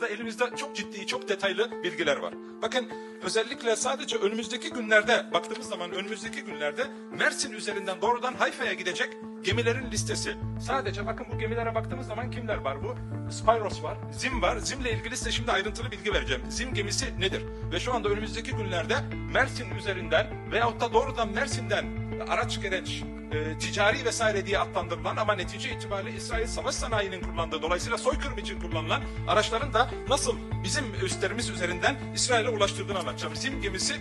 Da elimizde çok ciddi, çok detaylı bilgiler var. Bakın özellikle sadece önümüzdeki günlerde baktığımız zaman önümüzdeki günlerde Mersin üzerinden doğrudan Hayfa'ya gidecek gemilerin listesi. Sadece bakın bu gemilere baktığımız zaman kimler var bu? Spyros var, Zim var. Zim'le ilgili size şimdi ayrıntılı bilgi vereceğim. Zim gemisi nedir? Ve şu anda önümüzdeki günlerde Mersin üzerinden veyahut da doğrudan Mersin'den araç gereç e, ticari vesaire diye adlandırılan ama netice itibariyle İsrail savaş sanayinin kullandığı dolayısıyla soykırım için kullanılan araçların da nasıl bizim üstlerimiz üzerinden İsrail'e ulaştırdığını anlatacağım. Zim gemisi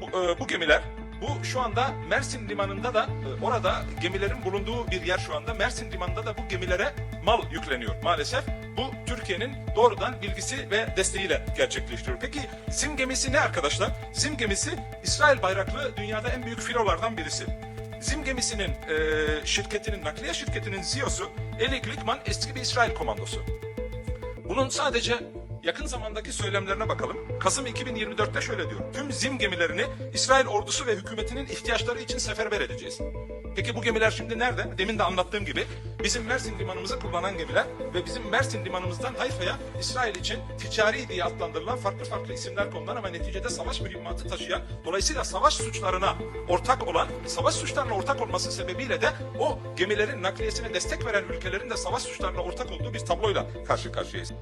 bu, e, bu gemiler bu şu anda Mersin limanında da e, orada gemilerin bulunduğu bir yer şu anda. Mersin limanında da bu gemilere mal yükleniyor maalesef. Bu Türkiye'nin doğrudan bilgisi ve desteğiyle gerçekleştiriyor. Peki Zim gemisi ne arkadaşlar? Zim gemisi İsrail bayraklı dünyada en büyük filolardan birisi. Zim gemisinin e, şirketinin, nakliye şirketinin CEO'su Eli Glickman eski bir İsrail komandosu. Bunun sadece yakın zamandaki söylemlerine bakalım. Kasım 2024'te şöyle diyor. Tüm Zim gemilerini İsrail ordusu ve hükümetinin ihtiyaçları için seferber edeceğiz. Peki bu gemiler şimdi nerede? Demin de anlattığım gibi bizim Mersin limanımızı kullanan gemiler ve bizim Mersin limanımızdan Hayfa'ya İsrail için ticari diye adlandırılan farklı farklı isimler konulan ama neticede savaş mühimmatı taşıyan dolayısıyla savaş suçlarına ortak olan savaş suçlarına ortak olması sebebiyle de o gemilerin nakliyesine destek veren ülkelerin de savaş suçlarına ortak olduğu bir tabloyla karşı karşıyayız.